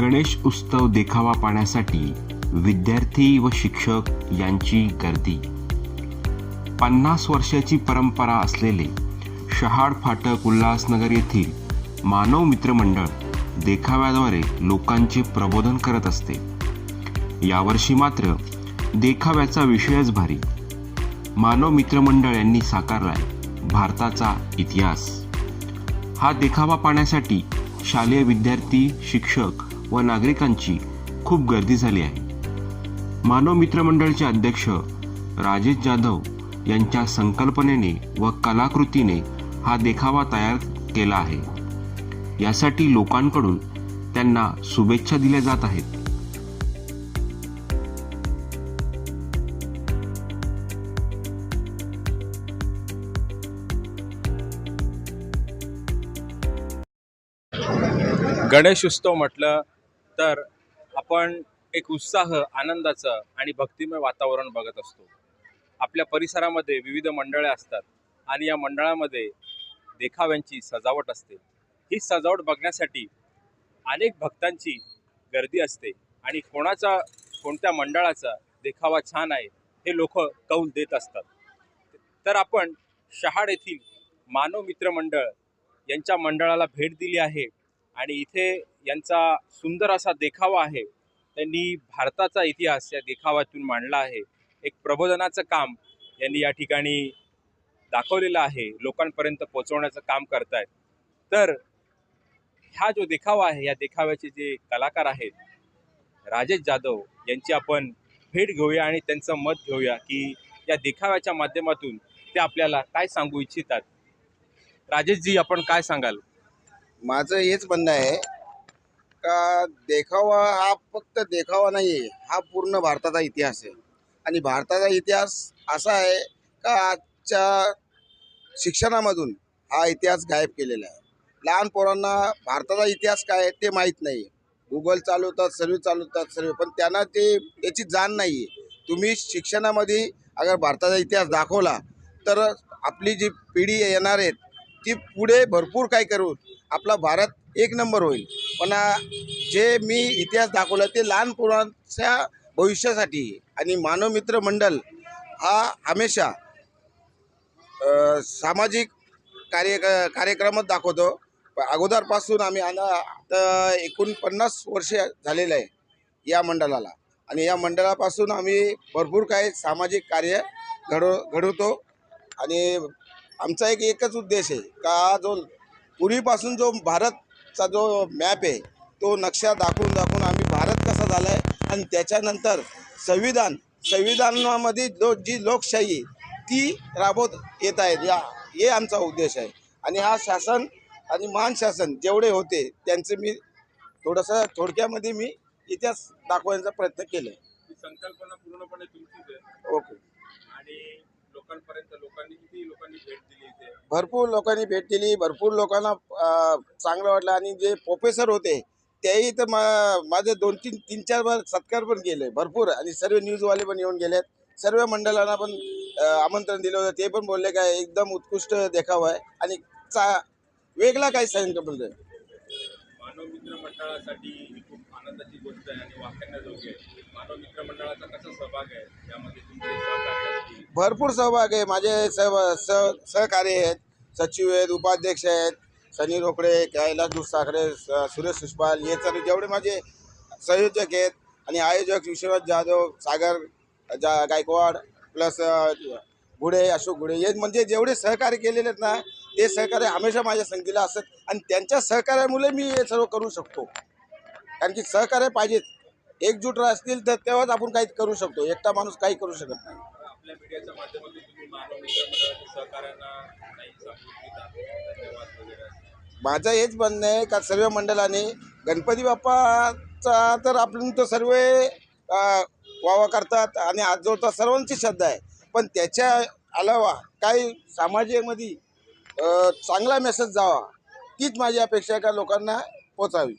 गणेश उत्सव देखावा पाहण्यासाठी विद्यार्थी व शिक्षक यांची गर्दी. पन्नास वर्षाची परंपरा असलेले शहाड फाटक उल्हासनगर येथील मानव मित्र मंडळ देखाव्याद्वारे लोकांचे प्रबोधन करत असते. यावर्षी मात्र देखाव्याचा विषयच भारी. मानव मित्र मंडळ यांनी साकारलाय भारताचा इतिहास. हा देखावा पाहण्यासाठी शालेय विद्यार्थी शिक्षक व नागरिकांची खूप गर्दी झाली आहे. मानव मित्रमंडळचे अध्यक्ष राजेश जाधव यांच्या संकल्पनेने व कलाकृतीने हा देखावा तयार केला आहे. यासाठी लोकांकडून त्यांना शुभेच्छा दिल्या जात आहेत. गणेश उत्सव म्हटलं तर आपण एक उत्साह आनंदाचं आणि भक्तिमय वातावरण बघत असतो. आपल्या परिसरामध्ये विविध मंडळे असतात आणि या मंडळामध्ये देखाव्यांची सजावट असते. ही सजावट बघण्यासाठी अनेक भक्तांची गर्दी असते आणि कोणाचा कोणत्या मंडळाचा देखावा छान आहे हे लोक कौल देत असतात. तर आपण शहाड येथील मानव मित्र मंडळ यांच्या मंडळाला भेट दिली आहे. आणि इथे यांचा सुंदर असा देखावा आहे. त्यांनी भारताचा इतिहास या देखावातून मांडला आहे. एक प्रबोधनाचं काम यांनी या ठिकाणी दाखवलेलं आहे. लोकांपर्यंत पोहोचवण्याचं काम करतायत. तर हा जो देखावा आहे या देखाव्याचे जे कलाकार आहेत राजेश जाधव यांची आपण भेट घेऊया आणि त्यांचं मत घेऊया की या देखाव्याच्या माध्यमातून ते आपल्याला काय सांगू इच्छितात. राजेशजी आपण काय सांगाल? माझं हेच म्हणणं आहे का देखावा हा फक्त देखावा नाही आहे हा पूर्ण भारताचा इतिहास आहे. आणि भारताचा इतिहास असा आहे का आजच्या शिक्षणामधून हा इतिहास गायब केलेला आहे. लहान पोरांना भारताचा इतिहास काय आहे ते माहीत नाही गुगल चालवतात सर्व चालवतात सर्व पण त्यांना ते याची जाण नाही आहे तुम्ही शिक्षणामध्ये अगर भारताचा इतिहास दाखवला तर आपली जी पिढी येणार आहेत ती पुढे भरपूर काय करू? आपला भारत एक नंबर होईल. पण जे मी इतिहास दाखवला ते लहान पोरांच्या भविष्यासाठी आणि मानव मित्र मंडळ हा हमेशा सामाजिक कार्य कार्यक्रमच दाखवतो. अगोदरपासून आम्ही आता आता एकूण पन्नास वर्ष झालेलं आहे या मंडळाला. आणि या मंडळापासून आम्ही भरपूर काही सामाजिक कार्य घडव घडवतो. आणि आमचा एक एकच उद्देश आहे का जो पूर्वीपासून जो भारतचा जो मॅप आहे तो नक्षा दाखवून दाखवून आम्ही भारत कसा झाला आहे आणि त्याच्यानंतर संविधान संविधानामध्ये जो जी लोकशाही ती राबवत येत आहेत. या हे आमचा उद्देश आहे. आणि हा शासन आणि महान शासन जेवढे होते त्यांचे मी थोडंसं थोडक्यामध्ये मी इतिहास दाखवण्याचा प्रयत्न केला संकल्पना पूर्णपणे तुमचीच आहे. ओके. आणि लोकांपर्यंत लोकांनी किती लोकांनी भेट दिली इथे? भरपूर लोकांनी भेट दिली भरपूर लोकांना चांगलं वाटलं आणि जे प्रोफेसर होते तेही तर मा माझे दोन तीन तीन चार बार सत्कार पण केले भरपूर. आणि सर्व न्यूजवाले पण येऊन गेलेत. सर्व मंडळांना पण आमंत्रण दिलं होतं. ते पण बोलले काय एकदम उत्कृष्ट देखावा आहे. आणि चा वेगळा काही सांगितलं म्हणजे मानव मित्र मंडळासाठी ही खूप आनंदाची गोष्ट आहे आणि वाखाणण्याजोगी आहे. मानव मित्र मंडळाचा कसा सहभाग आहे यामध्ये तुमचे सहकार्य असतील भरपूर सहभाग आहे. माझे सह सह सहकारी आहेत. सचिव आहेत उपाध्यक्ष आहेत. सनी रोकडे कैलास दुसाखरे स- सुरेश सुषपाल हे सर्व जेवढे माझे संयोजक आहेत आणि आयोजक विश्वनाथ जाधव सागर जा गायकवाड प्लस घुडे अशोक घुडे हे म्हणजे जेवढे सहकार्य केलेले आहेत ना ते सहकार्य हमेशा माझ्या संगीला असत आणि त्यांच्या सहकार्यामुळे मी हे सर्व करू शकतो. कारण की सहकार्य पाहिजेच. एकजूट असतील तर तेव्हाच आपण काही करू शकतो. एकटा माणूस काही करू शकत नाही. आपल्या मीडियाच्या माध्यमातून तुम्ही मानव मित्र मंडळाच्या सहकार्यांना सांगू इच्छिता धन्यवाद वगैरे माझं हेच म्हणणं आहे का सर्व मंडळाने गणपती बाप्पाचा तर आपण तर सर्व अं, वावा करतात आणि हात जोडतात सर्वांची श्रद्धा आहे. पण त्याच्या अलावा काही सामाजिकमध्ये अं, चांगला मेसेज जावा तीच माझी अपेक्षा आहे का लोकांना पोचावी.